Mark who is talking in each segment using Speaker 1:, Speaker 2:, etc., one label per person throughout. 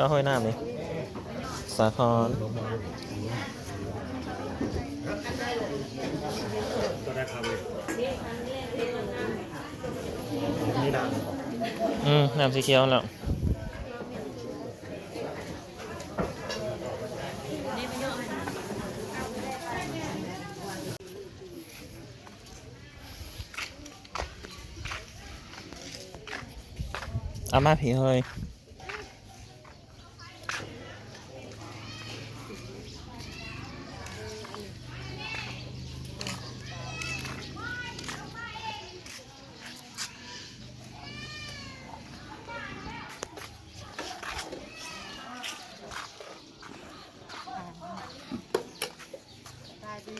Speaker 1: เอห้อยน้ำนี่สาคร
Speaker 2: ก็ได้ครับเลยนี่ดัง
Speaker 1: อืมน้ำสีเขียวแล้วอามาผีเฮย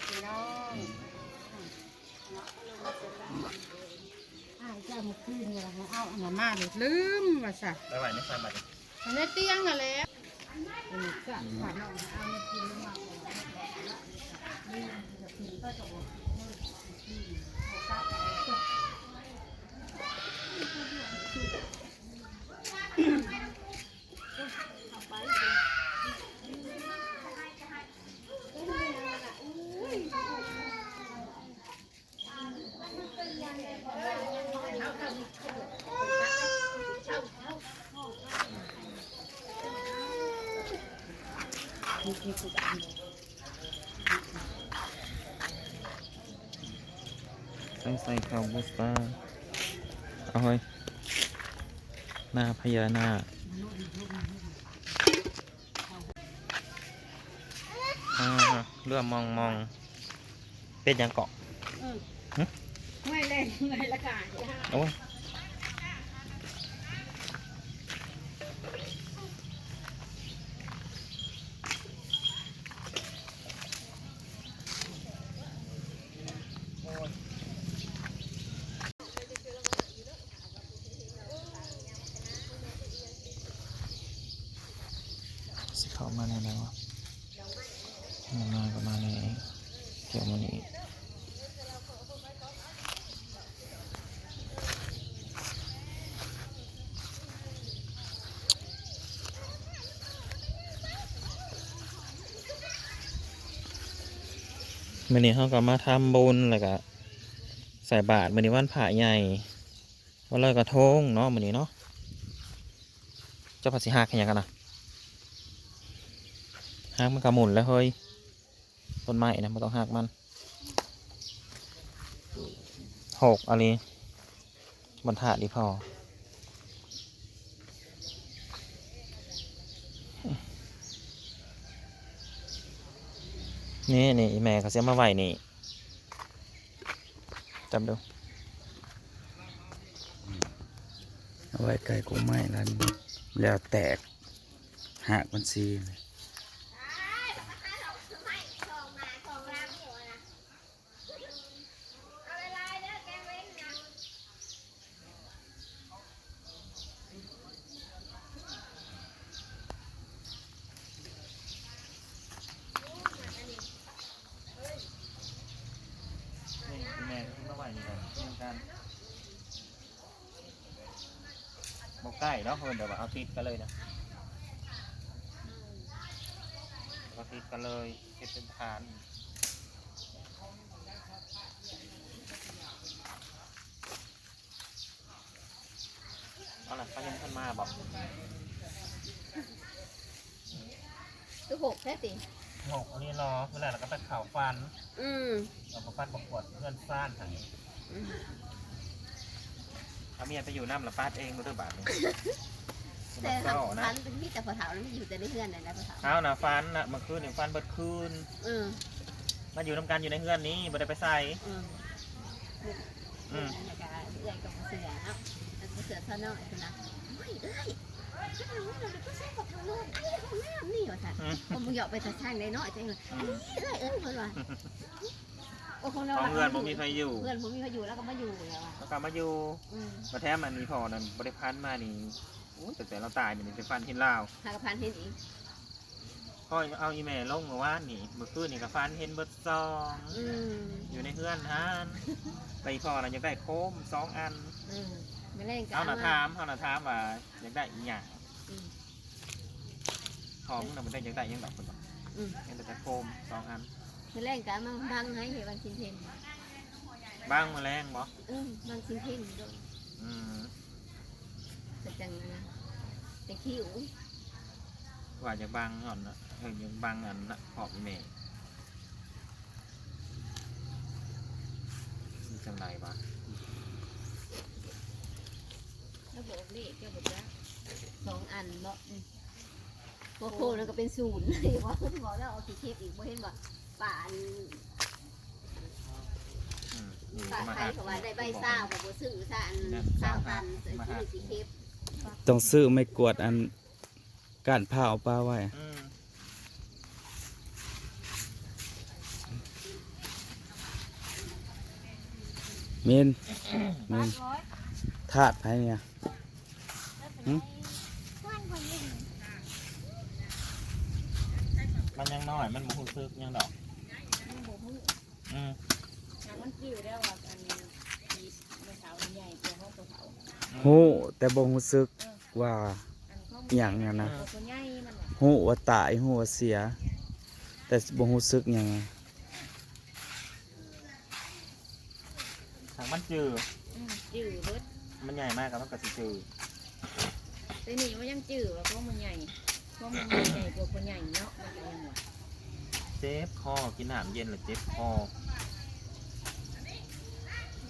Speaker 3: พี่น้องอ้ายเจ้ามาคืนเนี่ยนะเอาอันนั้นมาเลยลืมว่าซะ
Speaker 1: ไปไหวไม่ใช่บัตร
Speaker 3: อันนี้เตียงน่ะแหละอันนี้ก็ฝากน้องเอามากินแล้วมามี
Speaker 1: ใส่ใส่ข้าวบุสตาเอาเฮ้ยหน้าพญานาคอ่าเรือมองมอง เป็นหยังเกาะ
Speaker 3: ไม่แรงไม่ละกาย
Speaker 1: โอ้ยสิเข้ามาในไหนวะ มามาก็มาในเกี่ยวมันนี้มื่อนี้เขาก็มาทำบุญแล้วก็ใส่บาตรมื่อนี้วันพระใหญ่วันลอยกระทงเนาะมื่อนี้เนาะเจ้าภาษีหักยังกันนะหักมันกระหมุนแล้วเฮ้ย ต้นไม้นะไม่ต้องหักมันหกอะไรบนถาดดีพอนี่นี่แม่เขาเสียมาไหวนี่จำดู
Speaker 4: เอาไว้ใกล้กุ้งไม้แล้วแล้วแตกหักมันซีเลย
Speaker 1: นี่อีแม่เขามาไหวนี่กันเรื่องการบอกใกล้ เนาะเพิ่นเดี๋ยวว่าเอาติดกันเลยนะเอาติดกันเลยเก็บเป็นฐานเอาล่ะเขายังขึ้นมาบอก
Speaker 5: คือหกแค่สิ
Speaker 1: หกอันนี้รอเวลาเราก็ไปข่าวฟัน
Speaker 5: อืม
Speaker 1: เราก็ฟันประกวดเพื่อนซ่านหัน
Speaker 5: อืม
Speaker 1: เอาเมียไปอยู่น้ำละฟาดเองรู้ด้วยบาทนี่
Speaker 5: แต่
Speaker 1: มาเศร้านะ
Speaker 5: ฟันเป็นที่แต่พอเถาแล้วมันอยู่แต่ในเฮือนน่ะนะพอเถา
Speaker 1: เอานะฟันนะเมื่อคืนนี่ฟันเบิดคืน
Speaker 5: อืม
Speaker 1: มาอยู่น้ำกันอยู่ในเฮือนนี้บ่ได้ไปใส่
Speaker 5: อืมลูก
Speaker 1: อืม
Speaker 5: แล้วก็เอื้อยกับเสือเนาะแล้วก็เสือซะเนาะไอ้คนนั้นเฮ้ยเอ้ยถ้าเราเราก็ใช้กับทางโลกเอ้ยของน้ำนี่ว่าซั่น
Speaker 1: อืม
Speaker 5: ผมมึงเหยาะไปแต่ช่างได้เนาะจังเลยเอ้ยเอ้ยเอ้ยเพิ่นว่า โอ้ของเรา
Speaker 1: ของเพื่อนผมมีใครอยู่
Speaker 5: เพื่อนผมมีเขาอยู่แล้วก็มาอยู่แล้วอะ
Speaker 1: แล้วกลับมาอยู่
Speaker 5: อืม
Speaker 1: มาแท้มันมีพอนั่นบริพันธ์มานี่โอ้ยแต่แต่เราตายนี่เป็นฟันเห็นลาว
Speaker 5: หากระพันเห็นอีก
Speaker 1: พ่อเอาอีเมลลงมาว่านี่เมื่อคืนนี่กับฟันเห็นเบิดซอง
Speaker 5: อืม
Speaker 1: อยู่ในเฮือนฮานไปพอเราอยากได้โคมสองอัน
Speaker 5: อืมไม่เล่นกัน
Speaker 1: เอาหน้าถามเอาหน้าถามว่าอยากได้อีหยัง
Speaker 5: อืม
Speaker 1: พอมึงน่ะมันได้อยากได้อิหยังดอกคนบอก
Speaker 5: อืม
Speaker 1: อยากได้แต่โคมสองอัน
Speaker 5: ไม่เล่นกันมันบังให้เห็นวันชินเทน
Speaker 1: บ้างแมลงบ่
Speaker 5: อืมบังชินเทนด้วย
Speaker 1: อืม
Speaker 5: แต่จังนะแต่คิ้ว
Speaker 1: ว่าจะบางก่อนนะเออยังบางอันนะขอบอีเมลมีจังไรบ้าง
Speaker 5: แล้วบอกเลขแกบอกว่าสองอันเนาะอืมโอ้โหแล้วก็เป็นศูนย์เลยว่าบอกแล้วเอาสีเทปอีกบ่เห็นว่า ป่าน
Speaker 1: อืมนี่
Speaker 5: ป่า
Speaker 1: มา
Speaker 5: ใคร
Speaker 1: หา
Speaker 5: เขาว่าได้ใบซ่าวกับบ่ซื้อซ่าอันซ่าวตันใส่ชื่อสีเทป
Speaker 4: ต้องซื้อไม่กวาดอันก้านผ้าเอาปลาไว้
Speaker 1: อืม
Speaker 4: เมนเมนถาดไผเนี่ยหึ
Speaker 1: มันยังน้อยมันบ่รู้สึกยังดอก อืม
Speaker 6: มันกิ้วได้ว่าอันนี้เมื่อเช้าใหญ่ตัวเขาตัวเขา
Speaker 4: ฮู้แต่บ่รู้สึกว่า
Speaker 6: อันเขา
Speaker 4: อหย่างนั้นนะ
Speaker 6: ตัวใหญ่มันน่ะ
Speaker 4: ฮู้ว่าตายฮู้ว่าเสีย แต่บ่รู้สึกหยัง
Speaker 1: ทางมันจืด
Speaker 6: อืมจืดเบิด
Speaker 1: มันใหญ่มากกับมันก็สิจืด
Speaker 6: แต่นี่มันยังจืดว่าเพราะมันใหญ่เพราะมันใหญ่กว่าคนใหญ่เนาะมันก็ยังว่า
Speaker 1: เจ็บคอ กินน้ำเย็นหรือเจ็บคอ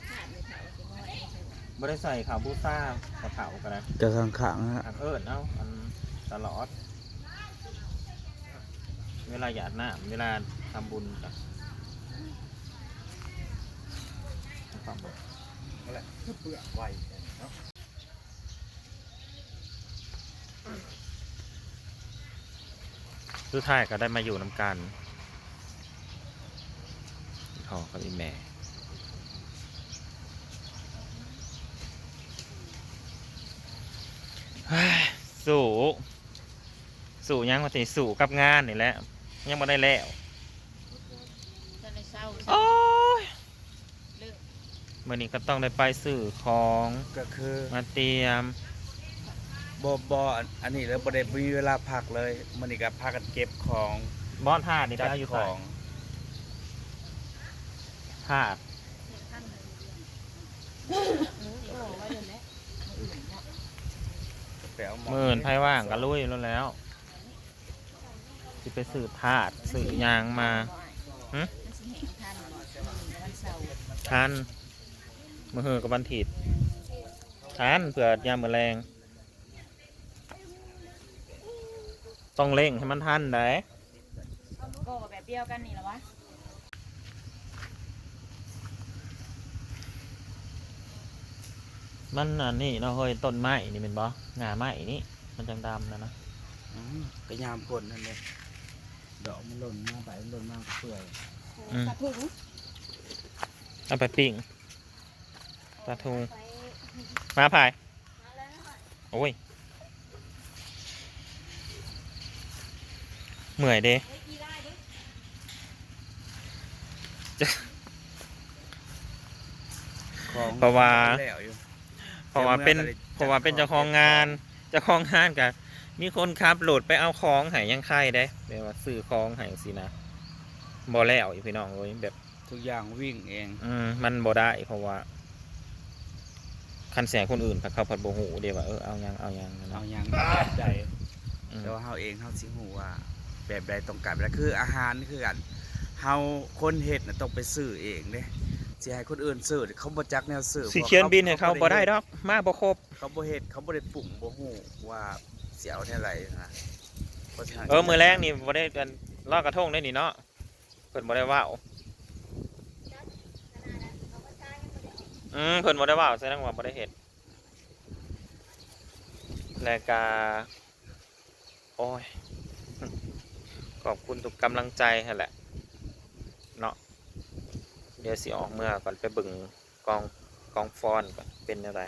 Speaker 6: ขาดไม่เท่าสิน้อยไม่ใช่ว่า
Speaker 1: บ่ได้ใส่ขาวบูซ่ากระเผากันนะ
Speaker 4: ก็ข้างๆฮะ
Speaker 1: ทางเอิญเอาอันตลอด เวลาหยาดน้ำเวลาทำบุญกันความบุญ
Speaker 2: นั่นแหละเปลือกไวเนาะ
Speaker 1: สุดท้ายก็ได้มาอยู่น้ำกันพ่ อกับอีแม่เฮ้ยสู่สู่ยังมาสิสู่กับงานนี่แหละ ยังไม่ได้แล้ว
Speaker 6: ตอนในเช้า
Speaker 1: โอ้ย
Speaker 6: เลิก
Speaker 1: วันนี้ก็ต้องได้ไปสื่อของ
Speaker 4: ก็คือ
Speaker 1: มาเตรียม
Speaker 4: บ่บ่อันนี้แล้วบ่ได้มีเวลาพักเลยมื้อนี้ก็พากันเก็บของ
Speaker 1: บอนธาตุนี่ไป
Speaker 4: จัด
Speaker 1: เอาอยู่
Speaker 4: ข
Speaker 1: ใส่
Speaker 4: อง
Speaker 1: ธาตุ
Speaker 6: ขั้นเลยเออโอ้ไว้เดี๋ยวนี้มื้ออื่นเนาะ
Speaker 4: ไปเอาห
Speaker 1: หมื่นไพ่ว่างก็ลุยแล้วแล้วจะไปสื่อธาตุสื่อยางมาหึ
Speaker 6: มันสิแห้งทันเนาะวันเสาร์
Speaker 1: ทันมือหือกับบันถิดทันเผื่อยามมือแรง ต้องเร่งให้มันทันได้
Speaker 6: ก็แบบเดียวกันนี่แหละวะ
Speaker 1: มันอันนี้เนาะเฮ้ยต้นไม้นี่เป็นบ่งาไม้นี่มันจังดำนะนะ
Speaker 4: อืมก็ยามฝนนั่นแหละดอกมันหล่นมาใบมันหล่นมาเปื่อย
Speaker 6: กระถุง
Speaker 1: เอาไปปิ้งปลาทูมาพายโอ้ยเหมื่อยเด้
Speaker 4: ของ
Speaker 1: เพราะว่า
Speaker 4: แล้วอยู่
Speaker 1: เพราะว่าเป็น
Speaker 4: เดี๋ยวเมื่อ
Speaker 1: เพราะว่าเป็นเจ้าของงานเจ้าของงานกับมีคนขับโหลดไปเอาของใหายยังไข่ได้แบบว่าซื้อของใหายสินะบ่แล้วอีพี่น้องเลยแบบ
Speaker 4: ทุกอย่างวิ่งเอง
Speaker 1: อืมมันบ่ได้ เพราะว่า คันเสียงคนอื่นผัดเขาผัดโบหูเดียวว่าเออเอายังเอายังนะ
Speaker 4: เอา
Speaker 1: เนาะ
Speaker 4: อย่างแบบใด
Speaker 1: อืม
Speaker 4: แต่ว่าเฮาเองเฮาสิฮู้ว่า แบบใดต้องการแบบใดคืออาหารนี่คือกันเฮาคนเฮ็ดน่ะต้องไปซื้อเองเด้ สิให้คนอื่นซื้อเขาบ่จักแนวซื้อ
Speaker 1: สีเขียนบินให้เขาบ่ได้ดอก มาบ่ครบ
Speaker 4: เขาบ่เฮ็ดเขาบ่ได้ปรุ่งบ่ฮู้ว่าสิเอาเท่าไหร่นะพราะฉะนั้น
Speaker 1: เออมือแรกนี่บ่ได้กันลอกกระทงได้นี่เนาะเพิ่นบ่ได้ว่าวอืมเพิ่นบ่ได้เว่าแสดงว่าบ่ได้เฮ็ดแล้วก็โอ้ยขอบคุณทุกกำลังใจนั่นแหละเนาะ เดี๋ยวสิออกเมื่อก่อนไปเบิ่งกองกองฟอนก่อนเป็นอะไร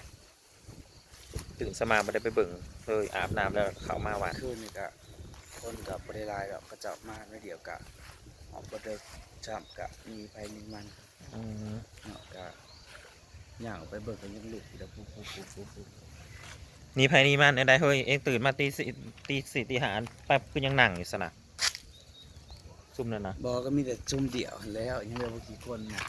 Speaker 1: ตื่นสมาบ่ได้ไปเบิ่งเลยอาบน้ำแล้วเข้ามาว่า
Speaker 4: คืนนี่ก็คนกับบริลายกับก็จะมาไม่เดียวกะออกบ่ได้จำกะมีไปมีมัน
Speaker 1: อืม
Speaker 4: เนาะกะย่างออกไปเบิกกันยังลุกอยู่แล้วปุ๊บปุ๊บปุ๊บปุ๊บปุ๊บ
Speaker 1: นี่ไผนี่มันได้เฮ้ยเอ็งตื่นมาตีสี่ตีสี่ตีหาแป๊บคือยังนั่งอยู่สนะ ซุ่มนั่นนะ
Speaker 4: บอกก็มีแต่จุ่มเดี่ยวหั้นแล้ว ยังเหลือบ่กี่คนนะ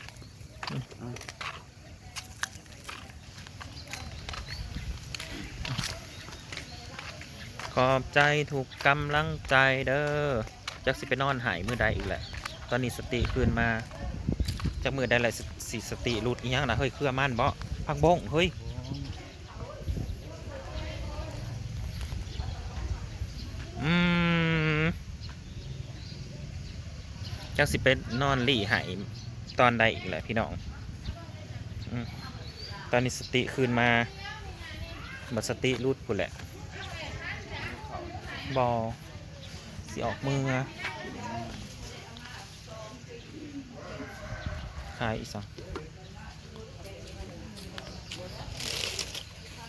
Speaker 1: ขอบใจถูกกำลังใจเด้อจักสิไปนอนหายมือใดอีกแหละ ตอนนี้สติคืนมาจากมือใดแหละสสิสติหลุดอีหยังนะเฮ้ยเครือมันบ่พักบงเฮ้ย อืม จักสิไปนอนหลี่หายตอนใดอีกแหละพี่น้องอตอนนี้สติคืนมาบัดสติรูดพุ่นแหละบอสิออกมือขายอีกสอง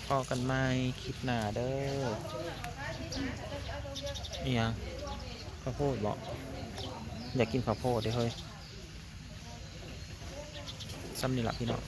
Speaker 1: พอกันไหมคลิปหนาเด้อเนี่ยังข้าวโพดบอก อยากกินข้าวโพดเด้เฮ้ยซ้ำนี่แหละพี่น้อง